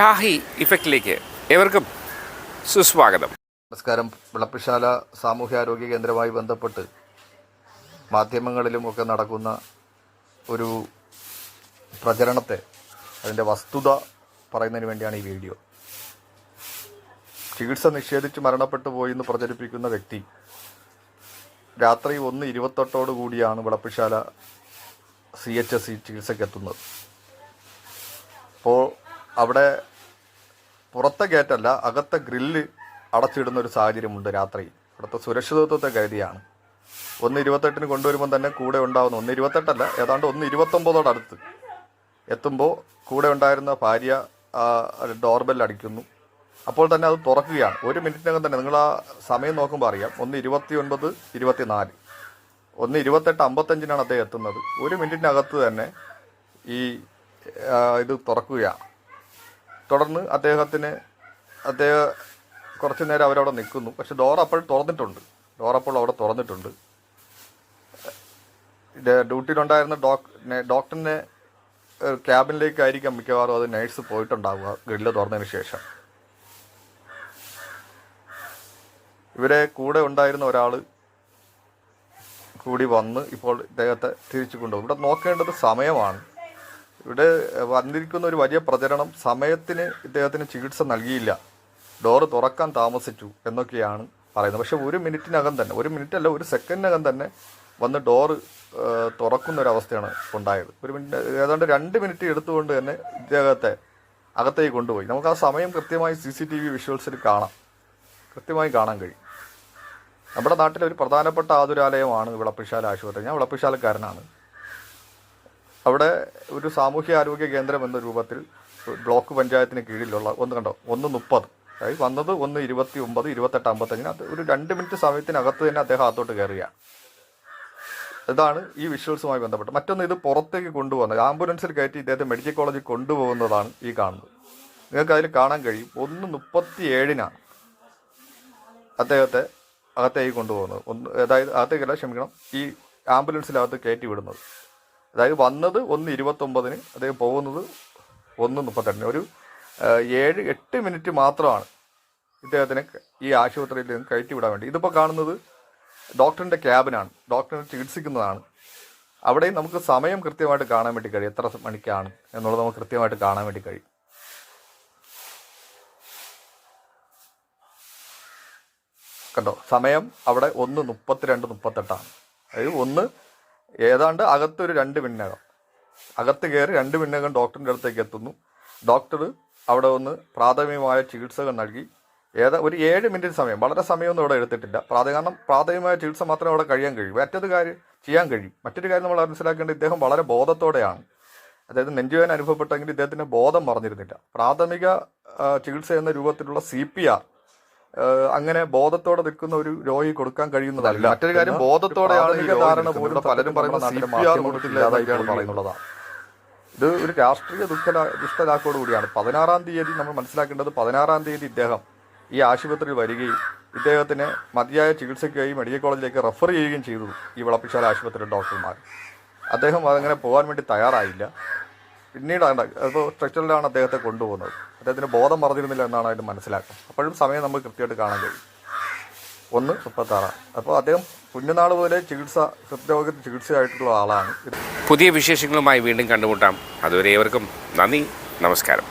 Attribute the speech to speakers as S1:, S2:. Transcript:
S1: ഷാഹി ഇഫക്റ്റിലേക്ക് ഏവർക്കും സുസ്വാഗതം.
S2: നമസ്കാരം. വിളപ്പിശാല സാമൂഹ്യാരോഗ്യ കേന്ദ്രവുമായി ബന്ധപ്പെട്ട് മാധ്യമങ്ങളിലുമൊക്കെ നടക്കുന്ന ഒരു പ്രചരണത്തെ അതിന്റെ വസ്തുത പറയുന്നതിന് വേണ്ടിയാണ് ഈ വീഡിയോ. ചികിത്സ നിഷേധിച്ച് മരണപ്പെട്ടു പോയി എന്ന് പ്രചരിപ്പിക്കുന്ന വ്യക്തി രാത്രി ഒന്ന് ഇരുപത്തെട്ടോടു കൂടിയാണ് Vilappilsala C H S C ചികിത്സയ്ക്ക് എത്തുന്നത്. അപ്പോൾ അവിടെ പുറത്തെ ഗേറ്റല്ല അകത്തെ ഗ്രില്ല് അടച്ചിടുന്ന ഒരു സാഹചര്യമുണ്ട് രാത്രി. ഇവിടുത്തെ സുരക്ഷിതത്വത്തെ കരുതിയാണ്. ഒന്ന് ഇരുപത്തെട്ടിന് കൊണ്ടുവരുമ്പോൾ തന്നെ കൂടെ ഉണ്ടാവുന്ന ഒന്ന് ഇരുപത്തെട്ടല്ല ഏതാണ്ട് ഒന്ന് ഇരുപത്തൊമ്പതോടടുത്ത് എത്തുമ്പോൾ കൂടെ ഉണ്ടായിരുന്ന ഭാര്യ ഡോർബെൽ അടിക്കുന്നു. അപ്പോൾ തന്നെ അത് തുറക്കുകയാണ്. ഒരു മിനിറ്റിനകം തന്നെ നിങ്ങൾ ആ സമയം നോക്കുമ്പോൾ അറിയാം ഒന്ന് ഇരുപത്തി ഒൻപത് ഇരുപത്തിനാല്. ഒന്ന് ഇരുപത്തെട്ട് അമ്പത്തഞ്ചിനാണ് അദ്ദേഹം എത്തുന്നത്. ഒരു മിനിറ്റിനകത്ത് തന്നെ ഈ ഇത് തുറക്കുകയാണ്. തുടർന്ന് അദ്ദേഹത്തിന് അദ്ദേഹം കുറച്ച് നേരം അവരവിടെ നിൽക്കുന്നു. പക്ഷെ ഡോർ അപ്പോൾ തുറന്നിട്ടുണ്ട്. ഡോർ അപ്പോൾ അവിടെ തുറന്നിട്ടുണ്ട്. ഡ്യൂട്ടിയിലുണ്ടായിരുന്ന ഡോക് ഡോക്ടറിനെ ക്യാബിനിലേക്കായിരിക്കാം മിക്കവാറും അത് നഴ്സ് പോയിട്ടുണ്ടാവുക ഗ്രില്ല് തുറന്നതിന് ശേഷം. ഇവരെ കൂടെ ഉണ്ടായിരുന്ന ഒരാൾ കൂടി വന്ന് ഇപ്പോൾ ഇദ്ദേഹത്തെ തിരിച്ചു കൊണ്ടുപോകും. ഇവിടെ നോക്കേണ്ടത് സമയമാണ്. ഇവിടെ വന്നിരിക്കുന്ന ഒരു വലിയ പ്രചരണം സമയത്തിന് ഇദ്ദേഹത്തിന് ചികിത്സ നൽകിയില്ല. ഡോറ് തുറക്കാൻ താമസിച്ചു എന്നൊക്കെയാണ് പറയുന്നത്. പക്ഷെ ഒരു മിനിറ്റിനകം തന്നെ ഒരു മിനിറ്റ് അല്ല ഒരു സെക്കൻഡിനകം തന്നെ വന്ന് ഡോറ് തുറക്കുന്ന ഒരു അവസ്ഥയാണ് ഉണ്ടായത്. ഒരു മിനിറ്റ് ഏതാണ്ട് രണ്ട് മിനിറ്റ് എടുത്തുകൊണ്ട് തന്നെ ഇദ്ദേഹത്തെ അകത്തേക്ക് കൊണ്ടുപോയി. നമുക്ക് ആ സമയം കൃത്യമായി സി സി ടി വി വിഷ്വൽസിൽ കാണാം. കൃത്യമായി കാണാൻ കഴിയും. നമ്മുടെ നാട്ടിലെ ഒരു പ്രധാനപ്പെട്ട ആതുരാലയമാണ് വിളപ്പിശാല ആശുപത്രി. ഞാൻ വിളപ്പിശാലക്കാരനാണ് അവിടെ ഒരു സാമൂഹ്യ ആരോഗ്യ കേന്ദ്രം എന്ന രൂപത്തിൽ ബ്ലോക്ക് പഞ്ചായത്തിന് കീഴിലുള്ള ഒന്ന് കണ്ടോ ഒന്ന് മുപ്പത്. അതായത് വന്നത് ഒന്ന് ഇരുപത്തി ഒമ്പത് ഇരുപത്തെട്ട് അമ്പത്തഞ്ചിന് അത് ഒരു രണ്ട് മിനിറ്റ് സമയത്തിനകത്ത് തന്നെ അദ്ദേഹം അകത്തോട്ട് കയറുക ഇതാണ് ഈ വിഷ്വൽസുമായി ബന്ധപ്പെട്ട്. മറ്റൊന്ന് ഇത് പുറത്തേക്ക് കൊണ്ടുപോകുന്നത് ആംബുലൻസിൽ കയറ്റി ഇദ്ദേഹത്തെ മെഡിക്കൽ കോളേജിൽ കൊണ്ടുപോകുന്നതാണ് ഈ കാണുന്നത്. നിങ്ങൾക്ക് അതിൽ കാണാൻ കഴിയും. ഒന്ന് മുപ്പത്തി ഏഴിനാണ് അദ്ദേഹത്തെ അകത്തേക്ക് കൊണ്ടുപോകുന്നത്. ഒന്ന് അതായത് അകത്തേക്കല്ല ക്ഷമിക്കണം ഈ ആംബുലൻസിനകത്ത് കയറ്റി വിടുന്നത്. അതായത് വന്നത് ഒന്ന് ഇരുപത്തൊമ്പതിന് അദ്ദേഹം പോകുന്നത് ഒന്ന് മുപ്പത്തെട്ടിന് ഒരു ഏഴ് എട്ട് മിനിറ്റ് മാത്രമാണ് ഇദ്ദേഹത്തിനെ ഈ ആശുപത്രിയിൽ നിന്ന് കയറ്റിവിടാൻ വേണ്ടി. ഇതിപ്പോൾ കാണുന്നത് ഡോക്ടറിന്റെ ക്യാബിനാണ്. ഡോക്ടറിനെ ചികിത്സിക്കുന്നതാണ്. അവിടെയും നമുക്ക് സമയം കൃത്യമായിട്ട് കാണാൻ വേണ്ടി കഴിയും. എത്ര മണിക്കാണ് എന്നുള്ളത് നമുക്ക് കൃത്യമായിട്ട് കാണാൻ വേണ്ടി കഴിയും. കണ്ടോ? സമയം അവിടെ ഒന്ന് മുപ്പത്തിരണ്ട് മുപ്പത്തെട്ടാണ്. അതായത് ഒന്ന് ഏതാണ്ട് അകത്തൊരു രണ്ട് മിന്നകം അകത്ത് കയറി രണ്ട് മിന്നകം ഡോക്ടറിന്റെ അടുത്തേക്ക് എത്തുന്നു. ഡോക്ടർ അവിടെ ഒന്ന് പ്രാഥമികമായ ചികിത്സകൾ നൽകി. ഏതാ ഒരു ഏഴ് മിനിറ്റ് സമയം. വളരെ സമയമൊന്നും ഇവിടെ എടുത്തിട്ടില്ല. പ്രാഥമിക കാരണം പ്രാഥമികമായ ചികിത്സ മാത്രമേ അവിടെ കഴിയാൻ കഴിയൂ. മറ്റൊരു കാര്യം ചെയ്യാൻ കഴിയും. മറ്റൊരു കാര്യം നമ്മൾ മനസ്സിലാക്കേണ്ടത് ഇദ്ദേഹം വളരെ ബോധത്തോടെയാണ്. അതായത് നെഞ്ചുവേദന അനുഭവപ്പെട്ടെങ്കിൽ ഇദ്ദേഹത്തിന്റെ ബോധം മറന്നിരുന്നില്ല. പ്രാഥമിക ചികിത്സ എന്ന രൂപത്തിലുള്ള സി പി ആർ അങ്ങനെ ബോധത്തോടെ നിൽക്കുന്ന ഒരു രോഗി കൊടുക്കാൻ കഴിയുന്നതല്ല. മറ്റൊരു കാര്യം ബോധത്തോടെയാണ് ധാരണ പോലും പലരും പറയുന്ന സി പി ആർ കൊടുത്തില്ല പറയുന്നുള്ളതാണ് ഇത് ഒരു രാഷ്ട്രീയ ദുഃഖ ദുഷ്ടലാക്കോട് കൂടിയാണ്. പതിനാറാം തീയതി നമ്മൾ മനസ്സിലാക്കേണ്ടത് പതിനാറാം തീയതി ഇദ്ദേഹം ഈ ആശുപത്രിയിൽ വരികയും ഇദ്ദേഹത്തിന് മതിയായ ചികിത്സയ്ക്കായി മെഡിക്കൽ കോളേജിലേക്ക് റെഫർ ചെയ്യുകയും ചെയ്തു ഈ വിളപ്പിശാല ആശുപത്രിയിലെ ഡോക്ടർമാർ. അദ്ദേഹം അതങ്ങനെ പോകാൻ വേണ്ടി തയ്യാറായില്ല. പിന്നീടാണ് അപ്പോൾ സ്ട്രക്ചറിലാണ് അദ്ദേഹത്തെ കൊണ്ടുപോകുന്നത്. അദ്ദേഹത്തിന് ബോധം മറന്നിരുന്നില്ല എന്നാണ് അതിന് മനസ്സിലാക്കുന്നത് അപ്പോഴും സമയം നമുക്ക് കൃത്യമായിട്ട് കാണാൻ കഴിയും. ഒന്ന് മുപ്പത്താറാണ് അപ്പോൾ അദ്ദേഹം കുഞ്ഞുനാൾ മുതലേ ചികിത്സ ഹൃദ്രോഗത്തിന് ചികിത്സയായിട്ടുള്ള ആളാണ്.
S1: പുതിയ വിശേഷങ്ങളുമായി വീണ്ടും കണ്ടുമുട്ടാം. അതുവരെ ഏവർക്കും നന്ദി നമസ്കാരം.